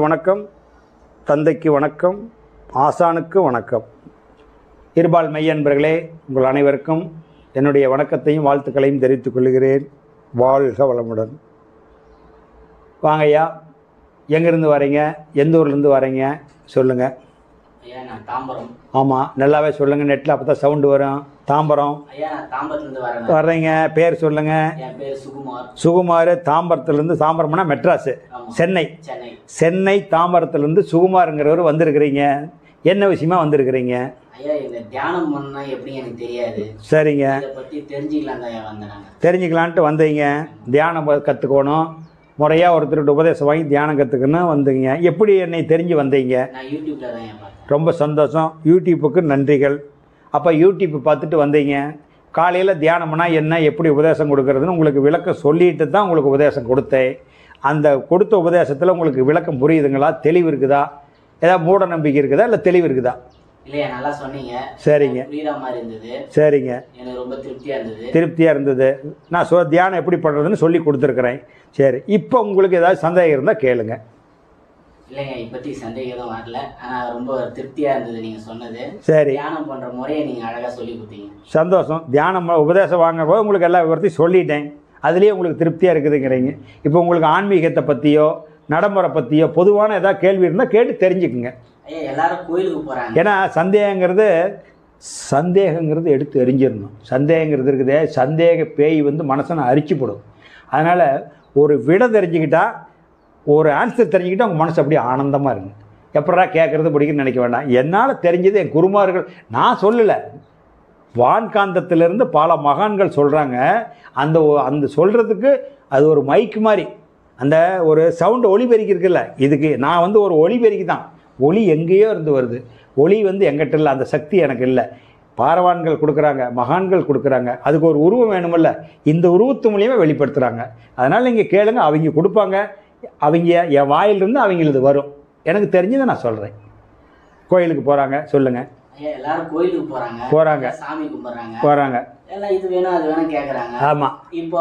வணக்கம் தந்தைக்கு வணக்கம் ஆசானுக்கு வணக்கம். இருபால் மெய்யன்பர்களே உங்கள் அனைவருக்கும் என்னுடைய வணக்கத்தையும் வாழ்த்துக்களையும் தெரிவித்துக் கொள்கிறேன். வாழ்க வளமுடன். வாங்க ஐயா எங்கேருந்து வரீங்க? எந்த ஊர்லேருந்து வரீங்க? சொல்லுங்கள் ஐயா நான் தாம்பரம். ஆமாம் நல்லாவே சொல்லுங்கள் நெட்டில் அப்போ தான் சவுண்டு வரும். தாம்பரம். வர்றீங்க. பேர் பேர் சுகுமார். தாம்பரத்துலேருந்து தாம்பரம்னா மெட்ராஸு. சென்னை. சென்னை. தாம்பரத்துலேருந்து சுகுமாருங்கிறவர் வந்திருக்கிறீங்க. என்ன விஷயமா வந்திருக்கிறீங்க? சரிங்க. தெரிஞ்சுக்கலான்ட்டு வந்தீங்க. தியானம் கற்றுக்கணும் முறையாக ஒருத்தர்கிட்ட உபதேசம் வாங்கி தியானம் கற்றுக்கணும் வந்தீங்க. எப்படி என்னை தெரிஞ்சு வந்தீங்க? ரொம்ப சந்தோஷம். யூடியூப்புக்கு நன்றிகள். அப்போ யூடியூப் பார்த்துட்டு வந்தீங்க. காலையில் தியானம்னா என்ன எப்படி உபதேசம் கொடுக்கறதுன்னு உங்களுக்கு விளக்கம் சொல்லிட்டு தான் உங்களுக்கு உபதேசம் கொடுத்தேன். அந்த கொடுத்த உபதேசத்தில் உங்களுக்கு விளக்கம் புரியுதுங்களா? தெளிவு இருக்குதா? ஏதாவது மூட நம்பிக்கை இருக்குதா? இல்லை தெளிவு இருக்குதா? இல்லையா நல்லா சொன்னீங்க. சரிங்க. சரிங்க. எனக்கு ரொம்ப திருப்தியா இருந்தது. திருப்தியாக இருந்தது. நான் சொ தியானம் எப்படி பண்ணுறதுன்னு சொல்லி கொடுத்துருக்குறேன். சரி இப்போ உங்களுக்கு ஏதாவது சந்தேகம் இருந்தால் கேளுங்க. இல்லைங்க இப்போதைக்கு சந்தேகம் எதுவும் வரல. ஆனா ரொம்ப திருப்தியா இருந்தது நீங்க சொன்னது. சரி. தியானம் பண்ற முறையை நீங்க அழகா சொல்லி கொடுத்தீங்க. சந்தோஷம். தியானம் உபதேசம் வாங்க போது உங்களுக்கு எல்லா விவரத்தையும் சொல்லிட்டேன். அதுலேயே உங்களுக்கு திருப்தியாக இருக்குதுங்கிறீங்க. இப்போ உங்களுக்கு ஆன்மீகத்தை பற்றியோ நடைமுறை பற்றியோ பொதுவான ஏதாவது கேள்வி இருந்தால் கேட்டு தெரிஞ்சுக்குங்க. எல்லாரும் கோயிலுக்கு போறாங்க. ஏன்னா சந்தேகங்கிறது சந்தேகங்கிறது எடுத்து எரிஞ்சிடணும். சந்தேகங்கிறது இருக்குதே. சந்தேக பேய் வந்து மனசனை அரிச்சுப்படும். அதனால் ஒரு விட தெரிஞ்சுக்கிட்டா ஒரு ஆன்சர் தெரிஞ்சுக்கிட்டு அவங்க மனசு அப்படியே ஆனந்தமாக இருங்க எப்படா கேட்குறது பிடிக்குன்னு நினைக்க வேண்டாம். என்னால் தெரிஞ்சது என் குருமார்கள் நான் சொல்லலை. வான்காந்தத்திலிருந்து பல மகான்கள் சொல்கிறாங்க அந்த ஒ- அந்த சொல்கிறதுக்கு அது ஒரு மைக் மாதிரி. அந்த ஒரு சவுண்டு ஒளிபெருக்கி இருக்குல்ல இதுக்கு. நான் வந்து ஒரு ஒளிபெருக்கி தான் ஒளி எங்கேயோ இருந்து வருது. ஒளி வந்து எங்கிட்ட இல்லை அந்த சக்தி எனக்கு இல்லை. பாரவான்கள் கொடுக்குறாங்க மகான்கள் கொடுக்குறாங்க. அதுக்கு ஒரு உருவம் வேணுமில்ல. இந்த உருவத்து மூலியமாக வெளிப்படுத்துகிறாங்க அதனால் நீங்கள் கேளுங்க அவங்க கொடுப்பாங்க. அவங்க என் வாயிலிருந்து அவங்களுக்கு வரும். எனக்கு தெரிஞ்சதை நான் சொல்கிறேன் கோயிலுக்கு போகிறாங்க சொல்லுங்கள் எல்லாரும் கோயிலுக்கு போறாங்க. போகிறாங்க சாமி கும்பிடுறாங்க. போகிறாங்க எல்லாம் இது வேணும் அது வேணும் கேக்குறாங்க. ஆமாம் இப்போ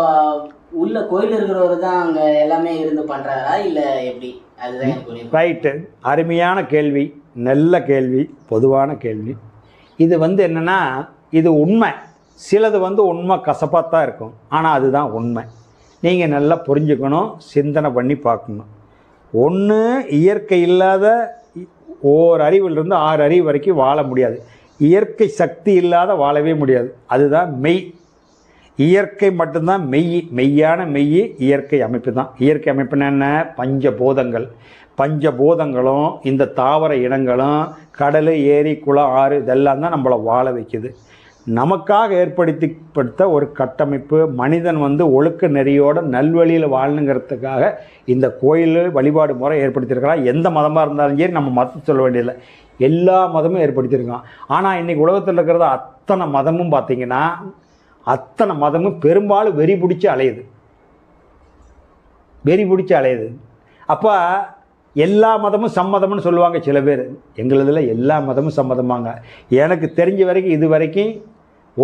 உள்ள கோயில் இருக்கிறவரு தான் அங்க எல்லாமே இருந்து பண்றாரா இல்ல எப்படி? அதுதான் ரைட்டு அருமையான கேள்வி நல்ல கேள்வி பொதுவான கேள்வி. இது வந்து என்னென்னா இது உண்மை. சிலது வந்து உண்மை கசப்பாக தான் இருக்கும். ஆனால் அதுதான் உண்மை. நீங்கள் நல்லா புரிஞ்சுக்கணும் சிந்தனை பண்ணி பார்க்கணும். ஒன்று இயற்கை இல்லாத இ- ஓர் அறிவிலிருந்து ஆறு அறிவு வரைக்கும் வாழ முடியாது. இயற்கை சக்தி இல்லாத வாழவே முடியாது. அதுதான் மெய். இயற்கை மட்டும்தான் மெய். மெய்யான மெய் இயற்கை அமைப்பு தான். இயற்கை அமைப்புன்னா என்ன? பஞ்சபூதங்கள். பஞ்சபூதங்களும் இந்த தாவர இனங்களும் கடல் ஏரி குளம் ஆறு இதெல்லாம் தான் நம்மளை வாழ வைக்குது. நமக்காக ஏற்படுத்திப்படுத்த ஒரு கட்டமைப்பு மனிதன் வந்து ஒழுக்க நெறியோட நல்வழியில் வாழணுங்கிறதுக்காக இந்த கோயில் வழிபாடு முறை ஏற்படுத்தியிருக்கிறான். எந்த மதமாக இருந்தாலும் சரி நம்ம மதத்தை சொல்ல வேண்டியதில்லை. எல்லா மதமும் ஏற்படுத்தியிருக்கான். ஆனால் இன்றைக்கி உலகத்தில் இருக்கிறது அத்தனை மதமும் பார்த்திங்கன்னா அத்தனை மதமும் பெரும்பாலும் வெறி பிடிச்சி அலையுது. வெறி பிடிச்சி அலையுது. அப்போ எல்லா மதமும் சம்மதம்னு சொல்லுவாங்க சில பேர். எங்களுதில் எல்லா மதமும் சம்மதமாங்க எனக்கு தெரிஞ்ச வரைக்கும் இது வரைக்கும்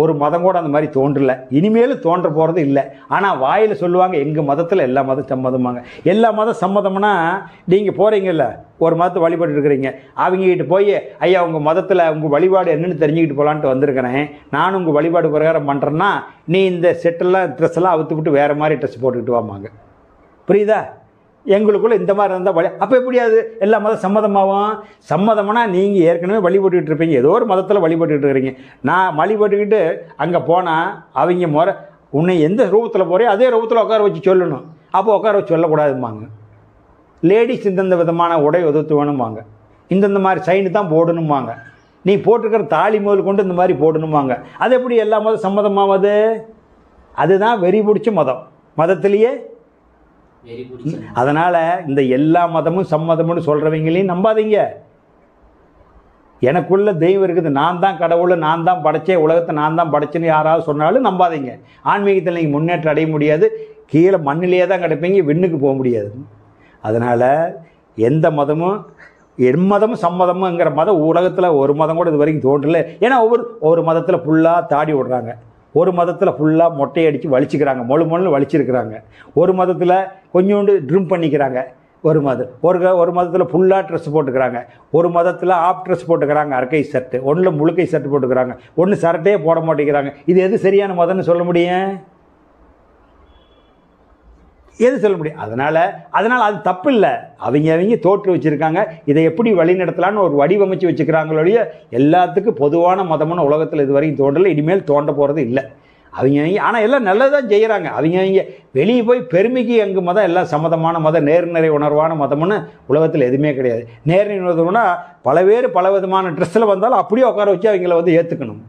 ஒரு மதம் கூட அந்த மாதிரி தோன்றல. இனிமேலும் தோன்ற போகிறது இல்லை. ஆனால் வாயில் சொல்லுவாங்க எங்கள் மதத்தில் எல்லா மதம் சம்மதமாங்க எல்லா மதம் சம்மதம்னா நீங்கள் போகிறீங்கல்ல ஒரு மதத்தை வழிபட்டு இருக்கிறீங்க அவங்ககிட்ட போய் ஐயா உங்கள் மதத்தில் உங்கள் வழிபாடு என்னென்னு தெரிஞ்சுக்கிட்டு போகலான்ட்டு வந்திருக்கிறேன். நானும் உங்கள் வழிபாடு பிரகாரம் பண்ணுறேன்னா நீ இந்த செட்டெல்லாம் ட்ரெஸ்ஸெல்லாம் அவுத்து விட்டு வேறு மாதிரி ட்ரெஸ் போட்டுக்கிட்டு வாமாங்க புரியுதா? எங்களுக்குள்ள இந்த மாதிரி இருந்தால் வழி அப்போ எப்படி அது? எல்லா மதம் சம்மதமாகும். சம்மதம்னா நீங்கள் ஏற்கனவே வழிபட்டுக்கிட்டு இருப்பீங்க. ஏதோ ஒரு மதத்தில் வழிபட்டுக்கிட்டு இருக்கிறீங்க. நான் வழிபட்டுக்கிட்டு அங்கே போனால் அவங்க முறை உன்னை எந்த ரூபத்தில் போறியோ அதே ரூபத்தில் உட்கார வச்சு சொல்லணும். அப்போ உட்கார வச்சு சொல்லக்கூடாதும்பாங்க. லேடிஸ் இந்தந்த விதமான உடை ஒதுத்து வேணும்பாங்க இந்தந்த மாதிரி சைனு தான் போடணும்பாங்க. நீ போட்டிருக்கிற தாலி முதல் கொண்டு இந்த மாதிரி போடணுமாங்க அது எப்படி எல்லா மதம் சம்மதமாவது அதுதான் வெறி பிடிச்ச மதம். மதத்திலேயே அதனால் இந்த எல்லா மதமும் சம்மதம்னு சொல்கிறவங்களையும் நம்பாதீங்க. எனக்குள்ள தெய்வம் இருக்குது. நான் தான் கடவுள் நான் தான் படைச்சேன் உலகத்தை நான் தான் படைச்சேன்னு யாராவது சொன்னாலும் நம்பாதீங்க. ஆன்மீகத்தில் நீங்கள் முன்னேற்றம் அடைய முடியாது. கீழே மண்ணிலேயே தான் கிடைப்பீங்க விண்ணுக்கு போக முடியாது. அதனால் எந்த மதமும் எம்மதமும் சம்மதமுங்கிற மதம் உலகத்தில் ஒரு மதம் கூட இது வரைக்கும் தோன்றல. ஏன்னா ஒவ்வொரு ஒரு மதத்தில் ஃபுல்லாக தாடி விடுறாங்க ஒரு மதத்தில் ஃபுல்லாக மொட்டையடித்து வலிச்சுக்கிறாங்க. மொழு மொழு வலிச்சிருக்கிறாங்க. ஒரு மதத்தில் கொஞ்சோண்டு ட்ரிம் பண்ணிக்கிறாங்க. ஒரு மதம் ஒரு க- ஒரு மதத்தில் ஃபுல்லாக ட்ரெஸ் போட்டுக்கிறாங்க. ஒரு மதத்தில் ஆஃப் ட்ரெஸ் போட்டுக்கிறாங்க. அரைக்கை ஷர்ட்டு ஒன்றில் முழுக்கை ஷர்ட் போட்டுக்கிறாங்க. ஒன்று சரட்டே போட மாட்டேங்கிறாங்க. இது எது சரியான மதம்னு சொல்ல முடியும்? எது சொல்ல முடியும்? அதனால் அதனால் அது தப்பு இல்லை அவங்க அவங்க தோற்று வச்சுருக்காங்க. இதை எப்படி வழிநடத்தலான்னு ஒரு வடிவமைச்சு வச்சுக்கிறாங்களோடைய எல்லாத்துக்கும் பொதுவான மதமான உலகத்தில் இது வரைக்கும் தோன்றலை. இனிமேல் தோண்ட போகிறது இல்லை. அவங்க அவங்க ஆனால் எல்லாம் நல்லதான் செய்கிறாங்க அவங்க அவங்க வெளியே போய் பெருமைக்கு எங்கள் மதம்? எல்லாம் சம்மதமான மதம் நேர்நிறை உணர்வான மதம்னு உலகத்தில் எதுவுமே கிடையாது. நேர்நிறை உணர்வுனா பல பேர் பல விதமான ட்ரெஸ்ஸில் வந்தாலும் அப்படியே உட்கார வச்சு அவங்கள வந்து ஏற்றுக்கணும்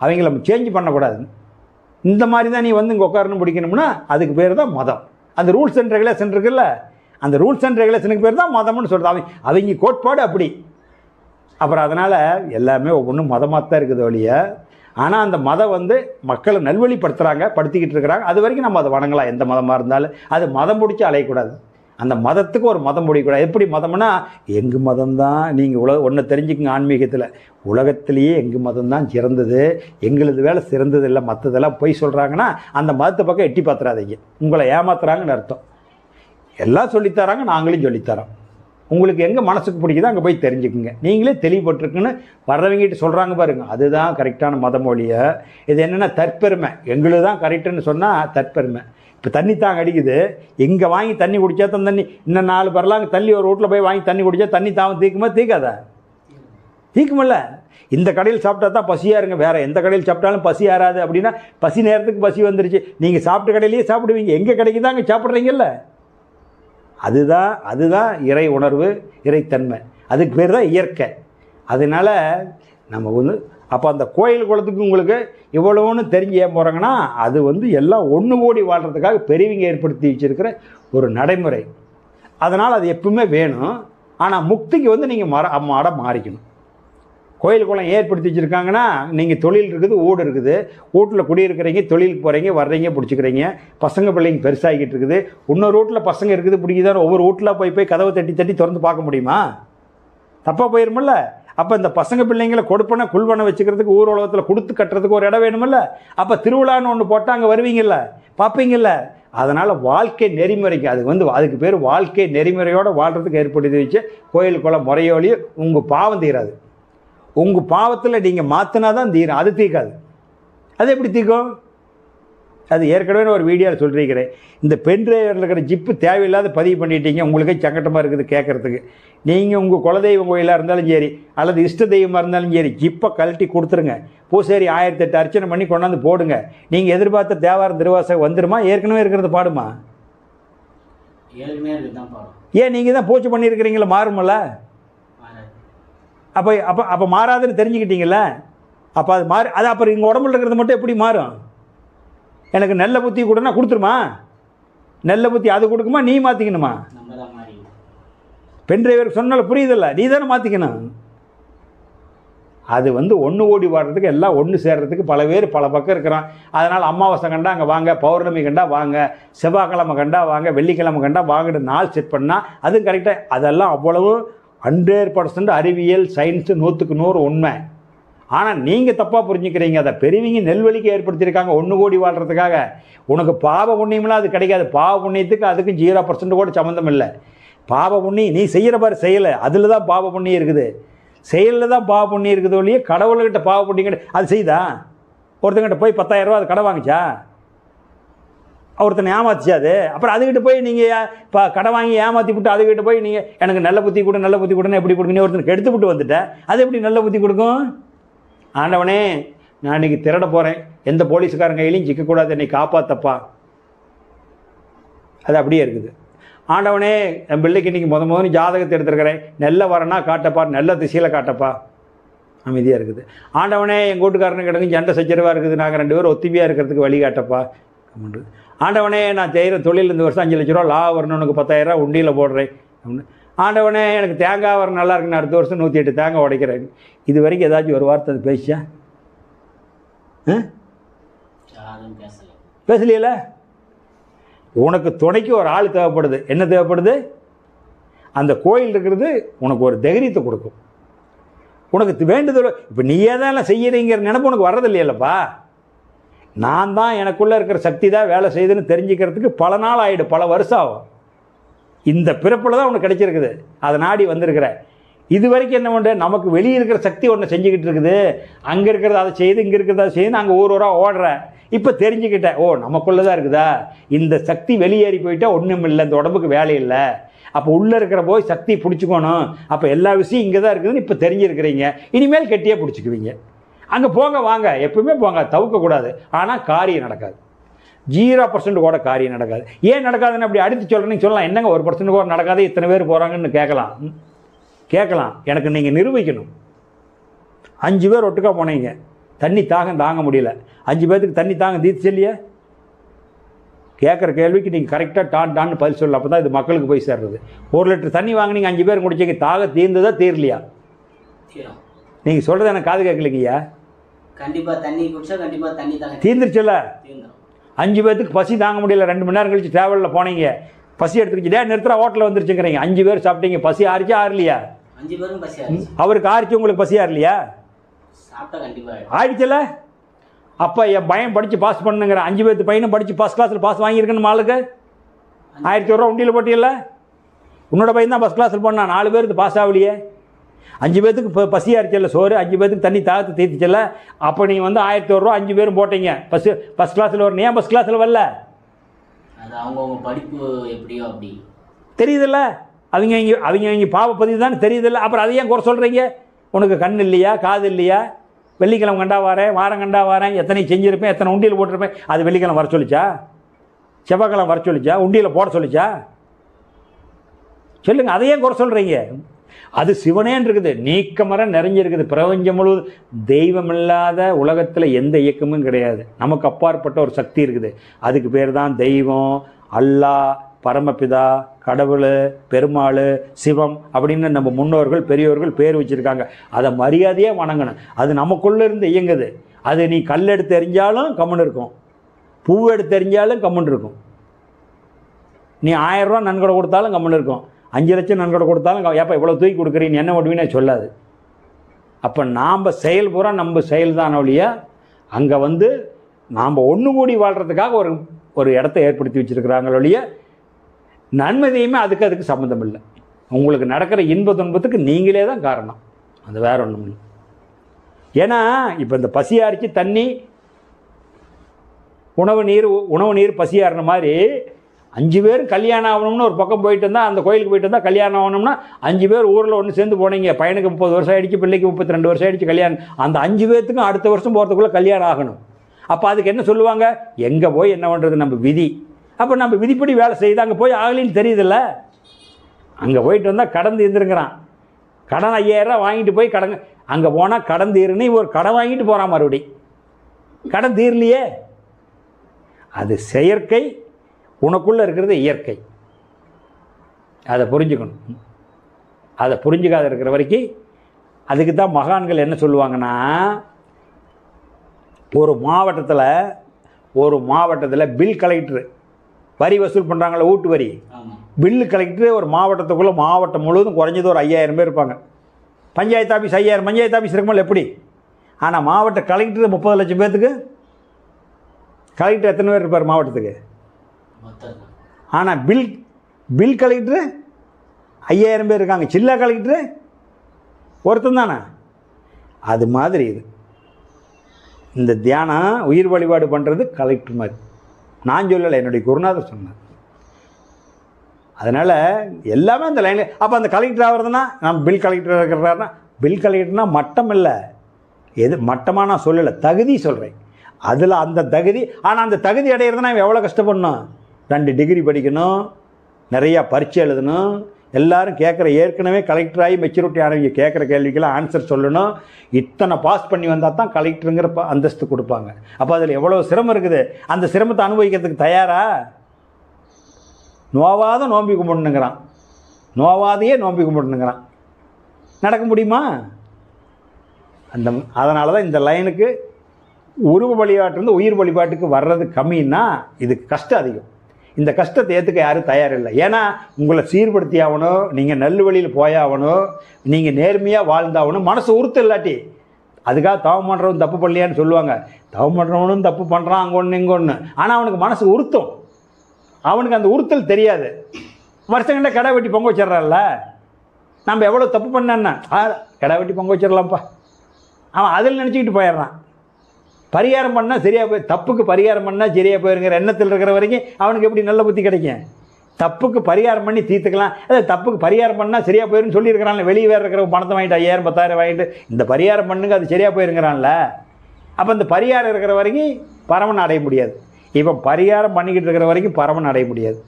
அவங்கள சேஞ்ச் பண்ணக்கூடாது இந்த மாதிரி தான் நீ வந்து இங்கே உட்காரணும் பிடிக்கணும்னா அதுக்கு பேர் தான் மதம். அந்த ரூல்ஸ் அண்ட் ரெகுலேஷன் இருக்குல்ல அந்த ரூல்ஸ் அண்ட் ரெகுலேஷனுக்கு பேர் தான் மதம்னு சொல்கிறது அவங்க அவங்க கோட்பாடு அப்படி. அப்புறம் அதனால் எல்லாமே ஒவ்வொன்றும் மதமாக தான் இருக்குது ஒழிய. ஆனால் அந்த மதம் வந்து மக்களை நல்வழிப்படுத்துகிறாங்க படுத்திக்கிட்டு இருக்கிறாங்க. அது வரைக்கும் நம்ம அதை வணங்கலாம் எந்த மதமாக இருந்தாலும். அது மதம் பிடிச்சி அலையக்கூடாது. அந்த மதத்துக்கு ஒரு மதம் பிடிக்கக்கூடாது எப்படி மதம்னா எங்கள் மதம் தான் நீங்கள் உலக ஒன்று தெரிஞ்சுக்குங்க ஆன்மீகத்தில். உலகத்திலேயே எங்கள் மதம் தான் சிறந்தது எங்களது வேலை சிறந்தது இல்லை மற்றதெல்லாம் பொய் சொல்கிறாங்கன்னா அந்த மதத்தை பக்கம் எட்டி பார்த்துறாதீங்க உங்களை ஏமாத்துறாங்கன்னு அர்த்தம். எல்லாம் சொல்லித்தராங்க நாங்களும் சொல்லித்தரோம். உங்களுக்கு எங்கே மனசுக்கு பிடிக்குதோ அங்கே போய் தெரிஞ்சுக்குங்க. நீங்களே தெளிவுபட்டுருக்குன்னு வர்றவங்ககிட்ட சொல்கிறாங்க பாருங்கள் அதுதான் கரெக்டான மதம் மொழியை இது என்னென்னா தற்பெருமை. எங்களுக்கு தான் கரெக்டுன்னு சொன்னால் தற்பெருமை. இப்போ தண்ணி தாங்க அடிக்குது. இங்கே வாங்கி தண்ணி குடித்தா தான் தண்ணி. இன்னும் நாலு பரலாங்க தள்ளி ஒரு வீட்டில் போய் வாங்கி தண்ணி குடித்தா தண்ணி தாவம் தீக்குமா தீக்காதா? தீக்குமில்ல. இந்த கடையில் சாப்பிட்டா தான் பசியாக இருங்க வேறு எந்த கடையில் சாப்பிட்டாலும் பசி ஆறாது. அப்படின்னா பசி நேரத்துக்கு பசி வந்துருச்சு. நீங்கள் சாப்பிட்ட கடையிலேயே சாப்பிடுவீங்க. எங்கே கடைக்கு தான் அங்கே சாப்பிட்றீங்கல்ல? அதுதான் அதுதான் இறை உணர்வு இறைத்தன்மை. அதுக்கு பேர் தான் இயற்கை. அதனால் நம்ம வந்து அப்போ அந்த கோயில் குளத்துக்கு உங்களுக்கு இவ்வளோன்னு தெரிஞ்சு ஏன் போகிறாங்கன்னா அது வந்து எல்லாம் ஒன்று கூடி வாழ்கிறதுக்காக பெரியவங்க ஏற்படுத்தி வச்சுருக்கிற ஒரு நடைமுறை. அதனால் அது எப்பவுமே வேணும். ஆனால் முக்திக்கு வந்து நீங்கள் மர மாட மாறிக்கணும். கோயில் குளம் ஏற்படுத்தி வச்சுருக்காங்கன்னா நீங்கள் தொழில் இருக்குது வீடு இருக்குது. வீட்டில் குடியிருக்கிறீங்க தொழிலுக்கு போகிறீங்க வர்றீங்க பிடிச்சிக்கிறீங்க. பசங்க பிள்ளைங்க பெருசாகிக்கிட்டு இருக்குது. இன்னொரு வீட்டில் பசங்க இருக்குது பிடிக்குதான் ஒவ்வொரு வீட்டில் போய் போய் கதவை தட்டி தட்டி திறந்து பார்க்க முடியுமா? தப்பாக போயிருமில்ல? அப்போ இந்த பசங்க பிள்ளைங்களை கொடுப்பனை குள்வனை வச்சுக்கிறதுக்கு ஊர் உலகத்தில் கொடுத்து கட்டுறதுக்கு ஒரு இடம் வேணுமில்ல? அப்போ திருவிழான்னு ஒன்று போட்டால் அங்கே வருவீங்கள்ல பார்ப்பீங்கள்ல அதனால் வாழ்க்கை நெறிமுறைக்கு அது வந்து அதுக்கு பேர் வாழ்க்கை நெறிமுறையோடு வாழ்கிறதுக்கு ஏற்படுத்தி வச்சு கோயில் குளம் முறையோலையும் உங்கள் பாவம் தீராது. உங்கள் பாவத்தில் நீங்கள் மாற்றினா தான் தீரும். அது தீர்க்காது அது எப்படி தீர்க்கும் அது ஏற்கனவே நான் ஒரு வீடியோவில் சொல்லியிருக்கிறேன். இந்த பென் டிரைவரில் இருக்கிற ஜிப்பு தேவையில்லாத பதிவு பண்ணிட்டீங்க உங்களுக்கே சங்கட்டமாக இருக்குது கேட்குறதுக்கு நீங்கள் உங்கள் குலதெய்வம் கோயிலாக இருந்தாலும் சரி அல்லது இஷ்ட தெய்வமாக இருந்தாலும் சரி ஜிப்பை கழட்டி கொடுத்துருங்க. பூசேரி ஆயிரத்தி எட்டு அர்ச்சனை பண்ணி கொண்டாந்து போடுங்க. நீங்கள் எதிர்பார்த்த தேவாரம் திருவாசகம் வந்துருமா? ஏற்கனவே இருக்கிறது பாடுமா? ஏன் நீங்கள் தான் பூச்சி பண்ணியிருக்கிறீங்களா மாறுமல்ல. அப்போ அப்போ அப்போ மாறாதுன்னு தெரிஞ்சுக்கிட்டீங்கல்ல? அப்போ அது மாறு அது அப்புறம் இங்கே உடம்புல இருக்கிறது மட்டும் எப்படி மாறும்? எனக்கு நல்ல புத்தி கொடுனா கொடுத்துருமா? நல்ல புத்தி அது கொடுக்குமா? நீ மாற்றிக்கணுமா பென் டிரைவர் சொன்னால புரியுதில்ல நீ தானே மாற்றிக்கணும் அது வந்து ஒன்று ஓடி வாடுறதுக்கு எல்லாம் ஒன்று சேர்றதுக்கு பல பேர் பல பக்கம் இருக்கிறான். அதனால் அமாவாசை கண்டா அங்கே வாங்க பௌர்ணமி கண்டா வாங்க செவ்வாய்க்கிழமை கண்டா வாங்க வெள்ளிக்கிழமை கண்டா வாங்கிட்டு நாள் செட் பண்ணால் அதுவும் கரெக்டாக அதெல்லாம் அவ்வளவு ஹண்ட்ரட் பர்சன்ட் அறிவியல் சயின்ஸு நூற்றுக்கு நூறு உண்மை. ஆனால் நீங்கள் தப்பாக புரிஞ்சுக்கிறீங்க. அதை பெரியவங்க நெல்வழிக்கு ஏற்படுத்தியிருக்காங்க. ஒன்று கோடி வாழ்கிறதுக்காக உனக்கு பாவ புண்ணியம்லாம் அது கிடைக்காது. பாவ புண்ணியத்துக்கு அதுக்கும் ஜீரோ பர்சன்ட் கூட சம்மந்தம் இல்லை. பாவ புண்ணியம் நீ செய்கிற பாரு செய்யலை. அதில் தான் பாவ புண்ணியம் இருக்குது. செயலில் தான் பாவ புண்ணியம் இருக்குது ஒழிய கடவுள்கிட்ட பாவ புண்ணியம் கிடையாது அது செய்தா? ஒருத்தங்கிட்ட போய் பத்தாயிரம் ரூபா அது கடை வாங்கிச்சா? ஒருத்தனை ஏமாத்துச்சா அது? அப்புறம் அதுக்கிட்ட போய் நீங்கள் இப்போ கடை வாங்கி ஏமாற்றி விட்டு அதுக்கிட்ட போய் நீங்கள் எனக்கு நல்ல புத்தி கொடு நல்ல புத்தி கொடுன்னு எப்படி கொடுங்க ஒருத்தனுக்கு எடுத்து விட்டு வந்துட்டேன் அது எப்படி நல்ல புத்தி கொடுக்கும்? ஆண்டவனே நான் இன்னைக்கு திருட போகிறேன் எந்த போலீஸ்காரன் கையிலையும் சிக்கக்கூடாது என்னை காப்பாத்தப்பா. அது அப்படியே இருக்குது. ஆண்டவனே என் பிள்ளைக்கு இன்றைக்கி முத முதல்ல ஜாதகத்தை எடுத்துருக்கிறேன். நல்ல வரனா காட்டப்பா. நல்ல திசையில் காட்டப்பா. அமைதியாக இருக்குது. ஆண்டவனே எங்கள் வீட்டுக்காரனுக்கு கிடக்கு சண்டை சச்சரவாக இருக்குது. நாங்கள் ரெண்டு பேரும் ஒத்திமையாக இருக்கிறதுக்கு வழி காட்டப்பா. ஆண்டவனே நான் செய்கிற தொழில் இந்த வருஷம் அஞ்சு லட்ச ரூபா லா வரணும் உனக்கு பத்தாயிரரூவா உண்டியில் போடுறேன். அப்படின்னு. ஆண்டவனே எனக்கு தேங்காய் வர நல்லா இருக்குன்னு அடுத்த வருஷம் நூற்றி எட்டு தேங்காய் உடைக்கிறேன். இது வரைக்கும் ஏதாச்சும் ஒரு வார்த்தை அது பேசல. பேசலையில? உனக்கு துணைக்கு ஒரு ஆள் தேவைப்படுது. என்ன தேவைப்படுது? அந்த கோயில் இருக்கிறது உனக்கு ஒரு தைரியத்தை கொடுக்கும். உனக்கு வேண்டுதல் இப்போ நீயே தான் செய்யறீங்கிற நினைப்பு உனக்கு வர்றது இல்லையல்லப்பா நான் தான் எனக்குள்ளே இருக்கிற சக்தி தான் வேலை செய்யுதுன்னு தெரிஞ்சுக்கிறதுக்கு பல நாள் ஆகிடும் பல வருஷம் ஆகும். இந்த பிறப்பில் தான் உனக்கு கிடைச்சிருக்குது. அதை நாடி வந்திருக்கிற. இது வரைக்கும் என்ன பண்ணுற நமக்கு வெளியே இருக்கிற சக்தி ஒன்று செஞ்சுக்கிட்டு இருக்குது. அங்கே இருக்கிறத அதை செய்து இங்கே இருக்கிறத அதை செய்து அங்கே ஒரு ஊராக ஓடுறேன் இப்போ தெரிஞ்சுக்கிட்டேன் ஓ நமக்குள்ளே தான் இருக்குதா? இந்த சக்தி வெளியேறி போயிட்டா ஒன்றும் இல்லை இந்த உடம்புக்கு வேலை இல்லை. அப்போ உள்ளே இருக்கிற போய் சக்தி பிடிச்சிக்கணும். அப்போ எல்லா விஷயம் இங்கே தான் இருக்குதுன்னு இப்போ தெரிஞ்சிருக்கிறீங்க. இனிமேல் கெட்டியாக பிடிச்சிக்குவீங்க. அங்கே போங்க வாங்க. எப்பவுமே போங்க. தவிர்க்கக்கூடாது. ஆனால் காரியம் நடக்காது. ஜீரோ பர்சன்ட் கூட காரியம் நடக்காது. ஏன் நடக்காதுன்னு அப்படி அடுத்து சொல்கிறேன்னு சொல்லலாம். என்னங்க ஒரு பர்சன்ட் கூட நடக்காது? இத்தனை பேர் போகிறாங்கன்னு கேட்கலாம். கேட்கலாம். எனக்கு நீங்கள் நிரூபிக்கணும். அஞ்சு பேர் ஒட்டுக்கா போனீங்க. தண்ணி தாகம் தாங்க முடியல. அஞ்சு பேர்த்துக்கு தண்ணி தாங்க தீர்த்து இல்லையா கேட்குற கேள்விக்கு நீங்கள் கரெக்டாக டான் டான்னு பதில் சொல்லலாம் அப்போ தான் இது மக்களுக்கு போய் சேர்றது. ஒரு லிட்டர் தண்ணி வாங்குனீங்க அஞ்சு பேர் குடிச்சிங்க தாக தீர்ந்ததா தீரலையா? நீங்கள் சொல்கிறது எனக்கு காது கேட்கலைங்கய்யா? கண்டிப்பா தண்ணி குடிச்சா கண்டிப்பா தண்ணி தாங்க தீர்ந்துருச்சுல்ல? அஞ்சு பேர்த்துக்கு பசி தாங்க முடியல. ரெண்டு மணி நேரம் கழிச்சு டிராவலில் போனீங்க. பசி எடுத்துக்கிச்சு. டே நிறுத்துற ஹோட்டலில் வந்துருச்சுங்கிறீங்க. அஞ்சு பேர் சாப்பிட்டீங்க. பசி ஆறிச்சா ஆறலையா? அஞ்சு பேரும் பசி ஆயிடுச்சு அவருக்கு ஆறிச்சு உங்களுக்கு பசி ஆறலையா? ஆயிடுச்சுல? அப்போ என் பையன் படித்து பாஸ் பண்ணுங்கிற அஞ்சு பேர்த்து பையனும் படித்து ஃபஸ்ட் கிளாஸில் பாஸ் வாங்கியிருக்கணும் ஆளுக்கு? ஆயிரத்தி ரூபா உண்டியில் போட்டியல்ல? உன்னோட பையன் தான் ஃபஸ்ட் கிளாஸில் பண்ணான் நாலு பேருக்கு பாஸ் ஆகலையே. அஞ்சு பேர்த்துக்கு இப்போ பசியாக இருச்சல்ல சோறு அஞ்சு பேர்த்துக்கு தண்ணி தாகத்து தீர்த்துச்சல்ல அப்போ நீங்கள் வந்து ஆயிரத்தி ஒரு ரூபா அஞ்சு பேரும் போட்டீங்க. ஃபஸ்ட் ஃபஸ்ட் கிளாஸில் வரணும் ஏன் ஃபஸ்ட் கிளாஸில் வரல? அது அவங்கவுங்க படிப்பு எப்படியோ அப்படி. தெரியுதுல்ல? அவங்க இங்கே அவங்க இங்கே பாவ பதிவு தானே தெரியுதுல்ல? அப்புறம் அதை ஏன் குறை சொல்கிறீங்க உனக்கு கண் இல்லையா காது இல்லையா? வெள்ளிக்கிழமை கண்டா வரேன் வாரம் கண்டா வரேன் எத்தனை செஞ்சுருப்பேன் எத்தனை உண்டியல் போட்டிருப்பேன். அது வெள்ளிக்கிழமை வர சொல்லிச்சா? செவ்வாய்க்கிழமை வர சொல்லிச்சா? உண்டியலை போட சொல்லிச்சா? சொல்லுங்க அதை ஏன் குறை சொல்கிறீங்க அது சிவனேன்னு இருக்குது நீக்கமரம் நிறைஞ்சிருக்குது. பிரபஞ்சம் முழுவதும் தெய்வமில்லாத உலகத்தில் எந்த இயக்கமும் கிடையாது. நமக்கு அப்பாற்பட்ட ஒரு சக்தி இருக்குது. அதுக்கு பேர் தான் தெய்வம். அல்லாஹ் பரமபிதா கடவுள் பெருமாள் சிவம் அப்படின்னு நம்ம முன்னோர்கள் பெரியோர்கள் பேர் வச்சுருக்காங்க. அதை மரியாதையாக வணங்கணும். அது நமக்குள்ளே இருந்து இயங்குது. அது நீ கல் எடுத்து எறிஞ்சாலும் கம்முன்னு இருக்கும். பூ எடுத்து எறிஞ்சாலும் கம்முன்னு இருக்கும். நீ ஆயிரம் ரூபா நன்கொடை கொடுத்தாலும் கம்முன்னு இருக்கும். அஞ்சு லட்சம் நன்கொடை கொடுத்தாலும் ஏப்பா இவ்வளோ தூக்கி கொடுக்குறீங்க என்ன பண்ணுவீனே சொல்லாது. அப்போ நாம் செயல் பூரா நம்ம செயல் தான் ஒழிய அங்கே வந்து நாம் ஒன்று கூடி வாழ்கிறதுக்காக ஒரு ஒரு இடத்த ஏற்படுத்தி வச்சுருக்கிறாங்க ஒழிய நன்மதியுமே அதுக்கு அதுக்கு சம்மந்தம் இல்லை. உங்களுக்கு நடக்கிற இன்ப துன்பத்துக்கு நீங்களே தான் காரணம். அது வேற ஒன்றும் இல்லை. ஏன்னா இப்போ இந்த பசியாரிச்சு தண்ணி உணவு நீர் உணவு நீர் பசியாறின மாதிரி அஞ்சு பேர் கல்யாணம் ஆகணும்னு ஒரு பக்கம் போயிட்டு இருந்தால் அந்த கோயிலுக்கு போயிட்டு இருந்தால் கல்யாணம் ஆகணும்னா அஞ்சு பேர் ஊரில் ஒன்று சேர்ந்து போனீங்க. பையனுக்கு முப்பது வருஷம் ஆயிடுச்சு பிள்ளைக்கு முப்பத்தி ரெண்டு வருஷம் ஆயிடுச்சு கல்யாணம். அந்த அஞ்சு பேர்த்துக்கும் அடுத்த வருஷம் போகிறதுக்குள்ளே கல்யாணம் ஆகணும். அப்போ அதுக்கு என்ன சொல்லுவாங்க? எங்கே போய் என்ன பண்ணுறது நம்ம விதி. அப்போ நம்ம விதிப்படி வேலை செய்யுது அங்கே போய் ஆகலின்னு தெரியுதுல்ல? அங்கே போயிட்டு வந்தால் கடன் இருந்துருங்கிறான் கடன் ஐயாயிரம் வாங்கிட்டு போய் கடன் அங்கே போனால் கடன் தீருன்னு ஒரு கடன் வாங்கிட்டு போகிறான் மறுபடி. கடன் தீரலையே. அது செயற்கை உனக்குள்ளே இருக்கிறது இயற்கை. அதை புரிஞ்சுக்கணும். அதை புரிஞ்சுக்காத இருக்கிற வரைக்கும் அதுக்கு தான் மகான்கள் என்ன சொல்லுவாங்கன்னா ஒரு மாவட்டத்தில் ஒரு மாவட்டத்தில் பில் கலெக்டர் வரி வசூல் பண்ணுறாங்களே வீட்டு வரி. பில்லு கலெக்டர் ஒரு மாவட்டத்துக்குள்ளே மாவட்டம் முழுவதும் குறைஞ்சது ஒரு ஐயாயிரம் பேர் இருப்பாங்க. பஞ்சாயத்து ஆஃபீஸ் ஐயாயிரம் பஞ்சாயத்து ஆஃபீஸ் இருக்கும்போது எப்படி? ஆனால் மாவட்ட கலெக்டர் முப்பது லட்சம் பேர்த்துக்கு கலெக்டர் எத்தனை பேர் இருப்பார் மாவட்டத்துக்கு? ஆனால் பில் பில் கலெக்டரு ஐயாயிரம் பேர் இருக்காங்க. சில்லா கலெக்டரு ஒருத்தன் தானே? அது மாதிரி இது. இந்த தியானம் உயிர் வழிபாடு பண்ணுறது கலெக்டர் மாதிரி. நான் சொல்லலை என்னுடைய குருநாதர் சொன்னார். அதனால் எல்லாமே அந்த லைனில் அப்போ அந்த கலெக்டர் ஆகிறதுனா நம்ம பில் கலெக்டர் இருக்கிறாருனா பில் கலெக்டர்னா மட்டம் இல்லை எது மட்டமாக நான் சொல்லலை தகுதி சொல்கிறேன் அதில் அந்த தகுதி ஆனால் அந்த தகுதி அடையிறதுனா எவ்வளோ கஷ்டப்படணும்? ரெண்டு டிகிரி படிக்கணும் நிறையா பரீட்சை எழுதணும். எல்லாரும் கேட்குற ஏற்கனவே கலெக்டர் ஆகி மெச்சூரிட்டி ஆனவங்க கேட்குற கேள்விக்கெல்லாம் ஆன்சர் சொல்லணும். இத்தனை பாஸ் பண்ணி வந்தால் தான் கலெக்டருங்கிற அந்தஸ்து கொடுப்பாங்க. அப்போ அதில் எவ்வளோ சிரமம் இருக்குது? அந்த சிரமத்தை அனுபவிக்கிறதுக்கு தயாரா? நோவாத நோம்பி கும்பிடணுங்கிறான். நோவாதையே நோம்பி கும்பிடணுங்கிறான். நடக்க முடியுமா? அந்த அதனால தான் இந்த லைனுக்கு உருவ வழிபாட்டிலிருந்து உயிர் வழிபாட்டுக்கு வர்றது கம்மின்னா இதுக்கு கஷ்டம் அதிகம். இந்த கஷ்டத்தை ஏற்றுக்க யாரும் தயாரில்லை. ஏன்னா உங்களை சீர்படுத்தி ஆகணும் நீங்கள் நல்ல வழியில் போயாகணும் நீங்கள் நேர்மையாக வாழ்ந்தாகணும் மனசு உறுத்து இல்லாட்டி. அதுக்காக தவம் பண்ணுறவன் தப்பு பண்ணலையான்னு சொல்லுவாங்க. தவம் பண்ணுறவனும் தப்பு பண்ணுறான் அங்கே ஒன்று இங்கே ஒன்று ஆனால் அவனுக்கு மனசு உறுத்தும். அவனுக்கு அந்த உறுத்தல் தெரியாது. வருஷங்கண்ட கடை வெட்டி பொங்க வச்சிடறான்ல நம்ம எவ்வளோ தப்பு பண்ணேன்னா ஆ கடை வெட்டி பொங்க வச்சிடலாம்ப்பா. அவன் அதில் நினச்சிக்கிட்டு போயிடுறான். பரிகாரம் பண்ணால் சரியாக போய் தப்புக்கு பரிகாரம் பண்ணால் சரியாக போயிருங்கிற எண்ணத்தில் இருக்கிற வரைக்கும் அவனுக்கு எப்படி நல்ல புத்தி கிடைக்கும்? தப்புக்கு பரிகாரம் பண்ணி தீர்த்துக்கலாம். அது தப்புக்கு பரிகாரம் பண்ணால் சரியாக போயிருன்னு சொல்லியிருக்கிறான்ல வெளியே வேறு இருக்கிற பணத்தை வாங்கிட்டு ஐயாயிரம் பத்தாயிரம் வாங்கிட்டு இந்த பரிகாரம் பண்ணுங்க அது சரியாக போயிருங்கிறான்ல. அப்போ இந்த பரிகாரம் இருக்கிற வரைக்கும் பரமன் அடைய முடியாது. இப்போ பரிகாரம் பண்ணிக்கிட்டு இருக்கிற வரைக்கும் பரமன் அடைய முடியாது.